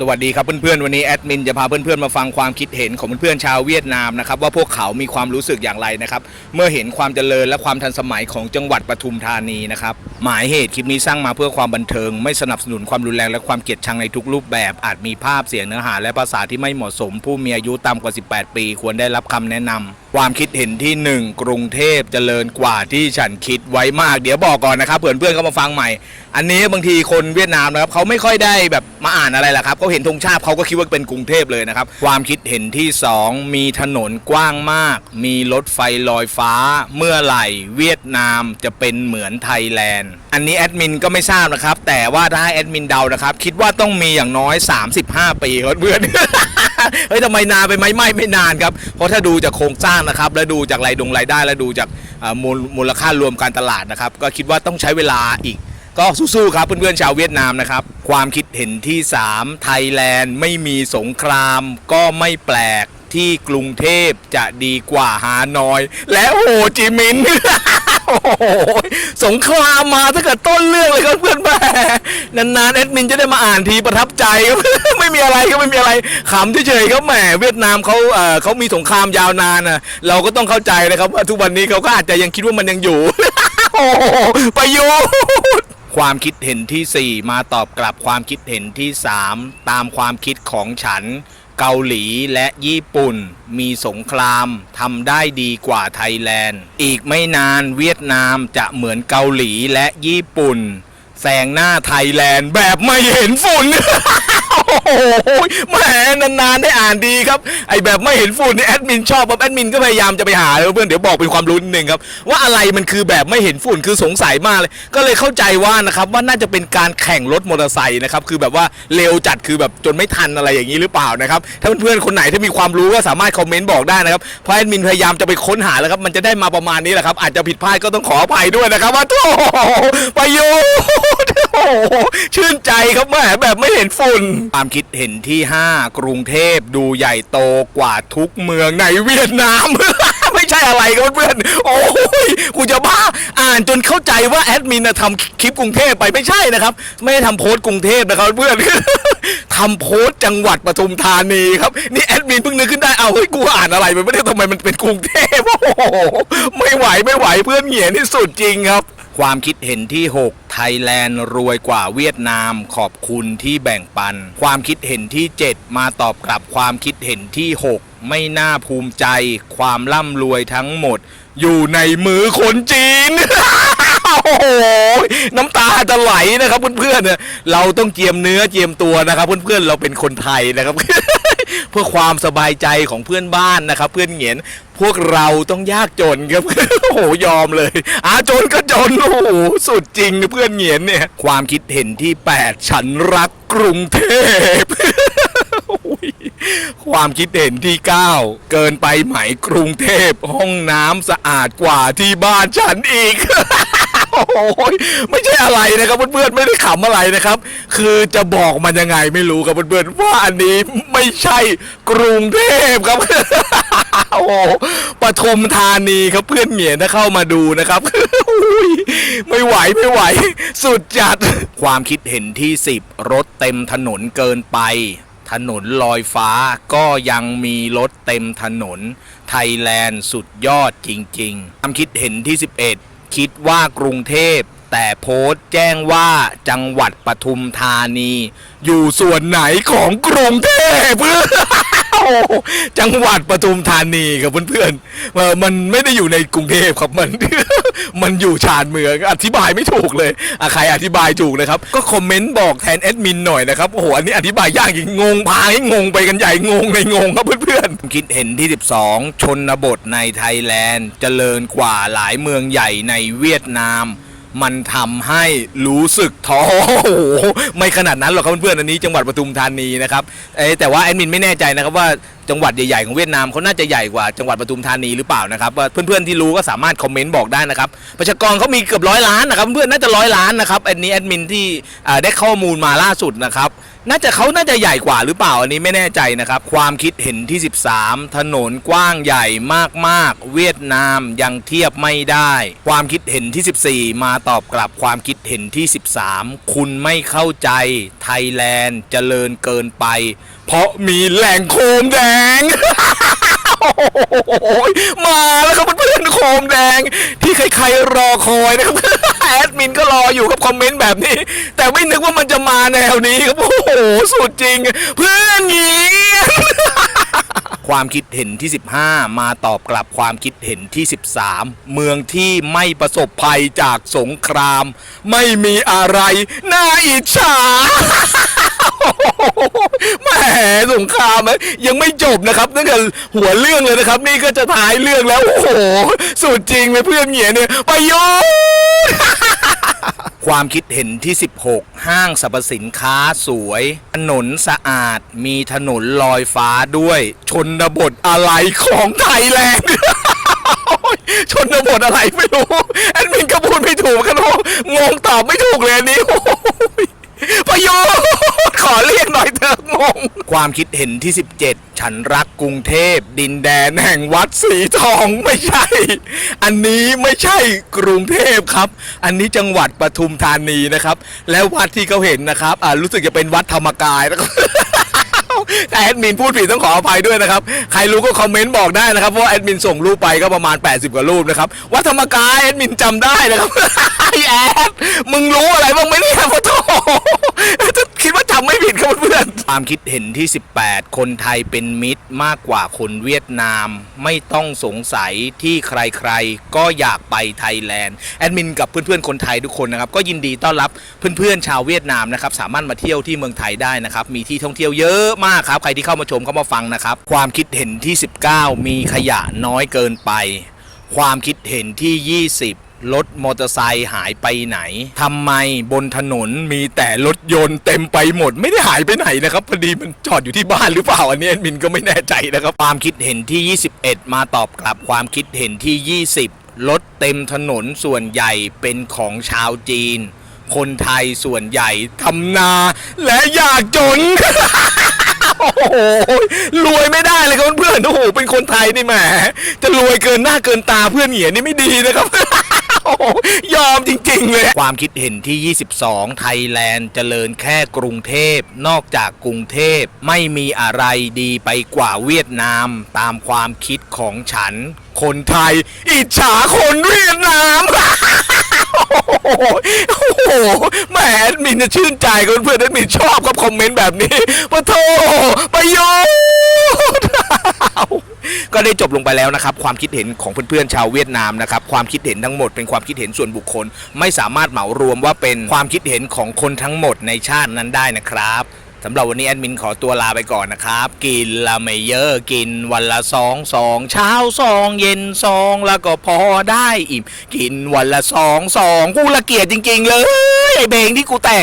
สวัสดีครับเพื่อนๆวันนี้แอดมินจะพาเพื่อนๆมาฟังความคิดเห็นของเพื่อนๆชาวเวียดนามนะครับว่าพวกเขามีความรู้สึกอย่างไรนะครับเมื่อเห็นความเจริญและความทันสมัยของจังหวัดปทุมธานีนะครับหมายเหตุคลิปนี้สร้างมาเพื่อความบันเทิง ไม่สนับสนุนความรุนแรงและความเกลียดชังในทุกรูปแบบ อาจมีภาพเสียงเนื้อหาและภาษาที่ไม่เหมาะสม ผู้มีอายุต่ำกว่า 18 ปี ควรได้รับคำแนะนำความคิดเห็นที่หนึ่งกรุงเทพเจริญกว่าที่ฉันคิดไว้มาก เดี๋ยวบอกก่อนนะครับเพื่อนเพื่อนก็มาฟังใหม่ อันนี้บางทีคนเวียดนามนะครับเขาไม่ค่อยได้แบบมาอ่านอะไรหรอกครับเขาเห็นธงชาติเขาก็คิดว่าเป็นกรุงเทพเลยนะครับ ความคิดเห็นที่2มีถนนกว้างมาก มีรถไฟลอยฟ้า เมื่อไหร่เวียดนามจะเป็นเหมือนไทยแลนด์ อันนี้แอดมินก็ไม่ทราบนะครับแต่ว่าถ้าแอดมินเดานะครับคิดว่าต้องมีอย่างน้อย 35 ปีครับเพื่อนเฮ้ยทำไมนานไปไหมไม่ไม่นานครับ เพราะถ้าดูจากโครงสร้างนะครับแล้วดูจากรายดงรายได้แล้วดูจากมูลมูลค่ารวมการตลาดนะครับ ก็คิดว่าต้องใช้เวลาอีก ก็สู้ๆครับเพื่อนๆชาวเวียดนามนะครับ ความคิดเห็นที่ 3 ไทยแลนด์ไม่มีสงครามก็ไม่แปลกที่กรุงเทพจะดีกว่าฮานอย และโฮจิมินห์ โอ้โหสงครามมาตั้งแต่ต้นเรื่องเลยครับเพื่อนแม่นานๆแอดมินจะได้มาอ่านทีประทับใจ ไม่มีอะไรก็ไม่มีอะไรขำเฉยๆครับแหมเวียดนามเขาเอ่อเขามีสงครามยาวนานนะเราก็ต้องเข้าใจนะครับว่าทุกวันนี้เขาก็อาจจะยังคิดว่ามันยังอยู่ โอ้โหประยุทธ์ความคิดเห็นทีสี่4 มาตอบกลับความคิดเห็นที่ 3 ตามความคิดของฉัน เกาหลีและญี่ปุ่น มีสงครามทำได้ดีกว่าไทยแลนด์ อีกไม่นานเวียดนามจะเหมือนเกาหลีและญี่ปุ่นแซงหน้าไทยแลนด์แบบไม่เห็นฝุ่น โอ้โหแหมนานๆได้อ่านดีครับ ไอแบบไม่เห็นฝุ่นนี่แอดมินชอบครับแอดมินก็พยายามจะไปหาเลยเพื่อนเดี๋ยวบอกเป็นความรู้นิดนึงครับ ว่าอะไรมันคือแบบไม่เห็นฝุ่นคือสงสัยมากเลย ก็เลยเข้าใจว่านะครับว่าน่าจะเป็นการแข่งรถมอเตอร์ไซค์นะครับคือแบบว่าเร็วจัดคือแบบจนไม่ทันอะไรอย่างนี้หรือเปล่านะครับถ้าเพื่อนๆคนไหนที่มีความรู้ก็สามารถคอมเมนต์บอกได้นะครับเพราะแอดมินพยายามจะไปค้นหาแล้วครับมันจะได้มาประมาณนี้แหละครับอาจจะผิดพลาดก็ต้องขออภัยด้วยนะครับว่าโธ่ประโยชน์ โอ้โหชื่นใจครับแม่แบบไม่เห็นฝุ่น ความคิดเห็นที่ 5 กรุงเทพดูใหญ่โตกว่าทุกเมืองในเวียดนาม ไม่ใช่อะไรครับเพื่อน โอ้ยกูจะบ้าอ่านจนเข้าใจว่าแอดมินนะทำคลิปกรุงเทพไปไม่ใช่นะครับ ไม่ได้ทำโพสต์กรุงเทพนะครับเพื่อนทำโพสต์จังหวัดปทุมธานีครับนี่แอดมินเพิ่งนึกขึ้นได้เอาเฮ้ยกูอ่านอะไรไปไม่ได้ทำไมมันเป็นกรุงเทพโอ้โหไม่ไหวไม่ไหวเพื่อนเหงียนที่สุดจริงครับ ความคิดเห็นที่ 6 ไทยแลนด์รวยกว่าเวียดนาม ขอบคุณที่แบ่งปัน ความคิดเห็นที่ 7 มาตอบกลับความคิดเห็นที่ 6 ไม่น่าภูมิใจ ความร่ำรวยทั้งหมด อยู่ในมือคนจีน โอ้โห น้ำตาจะไหลนะครับเพื่อนๆเเราต้องเจียมเนื้อเจียมตัวนะครับเพื่อนๆเราเป็นคนไทยนะครับ พื่อความสบายใจของเพื่อนบ้านนะครับ เพื่อนเหงียนพวกเราต้องยากจนครับ โอ้โหยอมเลยอาจนก็จนโอ้โหสุดจริงเพื่อนเหงียนเนี่ย ความคิดเห็นที่ 8 ฉันรักกรุงเทพความคิดเห็นที่ 9 เกินไปไหมกรุงเทพห้องน้ำสะอาดกว่าที่บ้านฉันอีก โอ้ยไม่ใช่อะไรนะครับเพื่อนๆไม่ได้ขำอะไรนะครับ คือจะบอกมันยังไงไม่รู้ครับเพื่อนๆว่าอันนี้ไม่ใช่กรุงเทพครับโอ้ปทุมธานีครับเพื่อนเหมียนถ้าเข้ามาดูนะครับอุ้ยไม่ไหวไม่ไหว สุดจัด ความคิดเห็นที่ 10 รถเต็มถนนเกินไป ถนนลอยฟ้าก็ยังมีรถเต็มถนน ไทยแลนด์สุดยอดจริง ๆ ความคิดเห็นที่ 11 คิดว่ากรุงเทพ แต่โพสต์แจ้งว่าจังหวัดปทุมธานี อยู่ส่วนไหนของกรุงเทพ จังหวัดปทุมธานีครับเพื่อนๆเอ่อมันไม่ได้อยู่ในกรุงเทพครับมันมันอยู่ชานเมืองอธิบายไม่ถูกเลยอใครอธิบายถูกนะครับ ก็คอมเมนต์บอกแทนแอดมินหน่อยนะครับโอ้โหอันนี้อธิบายยากจริงงงพาให้งงไปกันใหญ่งงในงงครับเพื่อนๆคิดเห็นที่ 12 ชนบทในไทยแลนด์ เจริญกว่าหลายเมืองใหญ่ในเวียดนาม มันทำให้รู้สึกท้อโอ้โหไม่ขนาดนั้นหรอกครับเพื่อนๆอันนี้จังหวัดปทุมธานีนะครับเอ้แต่ว่าแอดมินไม่แน่ใจนะครับว่าจังหวัดใหญ่ๆของเวียดนามเขาน่าจะใหญ่กว่าจังหวัดปทุมธานีหรือเปล่านะครับเพื่อนๆที่รู้ก็สามารถคอมเมนต์บอกได้นะครับประชากรเขามีเกือบร้อยล้านนะครับเพื่อนๆน่าจะร้อยล้านนะครับอันนี้แอดมินที่ได้ข้อมูลมาล่าสุดนะครับ น่าจะเขาน่าจะใหญ่กว่าหรือเปล่าอันนี้ไม่แน่ใจนะครับ ความคิดเห็นที่ 13 ถนนกว้างใหญ่มากๆ เวียดนามยังเทียบไม่ได้ ความคิดเห็นที่ 14 มาตอบกลับความคิดเห็นที่ 13 คุณไม่เข้าใจไทยแลนด์เจริญเกินไป เพราะมีแหล่งโคมแดง โอ้ยมาแล้วครับเพื่อนๆโคมแดง ที่ใครๆรอคอยนะครับแอดมินก็รออยู่กับคอมเมนต์แบบนี้ แต่ไม่นึกว่ามันจะมาแนวนี้ครับโอ้โหสุดจริง เพื่อนหญิงความคิดเห็นที่ 15 มาตอบกลับความคิดเห็นที่ 13 เมืองที่ไม่ประสบภัยจากสงคราม ไม่มีอะไร น่าอิจฉา แหมสงครามยังไม่จบนะครับนั่นคือหัวเรื่องเลยนะครับ นี่ก็จะท้ายเรื่องแล้ว โอ้โห สุดจริงเลยเพื่อนเหงียเนี่ยไปโยความคิดเห็นที่ 16 ห้างสรรพสินค้าสวย ถนนสะอาด มีถนนลอยฟ้าด้วย ชนบทอะไรของไทยแลนด์ชนบทอะไรไม่รู้ แอดมินก็พูดไม่ถูกกันโอ้งงตอบไม่ถูกเลยอันนี้ โอ้ยประโยชน์ขอเรียกหน่อยเถอะงง ความคิดเห็นที่ 17 ฉันรักกรุงเทพ ดินแดนแห่งวัดสีทองไม่ใช่ อันนี้ไม่ใช่กรุงเทพครับ อันนี้จังหวัดปทุมธานีนะครับ แล้ววัดที่เขาเห็นนะครับอ่ารู้สึกจะเป็นวัดธรรมกายนะครับแต่แอดมินพูดผิดต้องขออภัยด้วยนะครับ ใครรู้ก็คอมเมนต์บอกได้นะครับ เพราะว่าแอดมินส่งรูปไปก็ประมาณ 80 กว่ารูปนะครับ วัดธรรมกายแอดมินจำได้นะครับไอแอดมึงรู้อะไรบ้างไหมเนี่ยพอโท ความคิดเห็นที่ 18 คนไทยเป็นมิตรมากกว่าคนเวียดนาม ไม่ต้องสงสัยที่ใครๆ ก็อยากไปไทยแลนด์แอดมินกับเพื่อนๆ คนไทยทุกคนนะครับ ก็ยินดีต้อนรับเพื่อนๆ ชาวเวียดนามนะครับ สามารถมาเที่ยวที่เมืองไทยได้นะครับ มีที่ท่องเที่ยวเยอะมากครับ ใครที่เข้ามาชมเข้ามาฟังนะครับ ความคิดเห็นที่ 19 มีขยะน้อยเกินไป ความคิดเห็นที่ 20 รถมอเตอร์ไซค์หายไปไหนทำไมบนถนนมีแต่รถยนต์เต็มไปหมดไม่ได้หายไปไหนนะครับพอดีมันจอดอยู่ที่บ้านหรือเปล่าอันนี้แอดมินก็ไม่แน่ใจนะครับ ความคิดเห็นที่ 21 มาตอบกลับความคิดเห็นที่ 20 รถเต็มถนนส่วนใหญ่เป็นของชาวจีน คนไทยส่วนใหญ่ทำนา และยากจนโอ้โหรวยไม่ได้เลยครับเพื่อนโอ้โหเป็นคนไทยนี่แหมจะรวยเกินหน้าเกินตาเพื่อนเหงียนี่ไม่ดีนะครับ ยอมจริง ๆ เลย ความคิดเห็นที่ 22 ไทยแลนด์เจริญแค่กรุงเทพ นอกจากกรุงเทพไม่มีอะไรดีไปกว่าเวียดนามตามความคิดของฉัน คนไทย อิจฉาคนเวียดนาม โอ้โหโอ้โหแหมแอดมินจะชื่นใจกับเพื่อนแอดมินชอบกับคอมเมนต์แบบนี้ปะโทประโยชน์ ก็ได้จบลงไปแล้วนะครับ ความคิดเห็นของเพื่อนๆชาวเวียดนามนะครับ ความคิดเห็นทั้งหมดเป็นความคิดเห็นส่วนบุคคล ไม่สามารถเหมารวมว่าเป็นความคิดเห็นของคนทั้งหมดในชาตินั้นได้นะครับสำหรับวันนี้แอดมินขอตัวลาไปก่อนนะครับ กินละไม่เยอะกินวันละสองสองเช้าสองเย็นสองแล้วก็พอได้อิ่มกินวันละสองสองกูละเกียดจริง ๆ เลยไอเบงที่กูแตก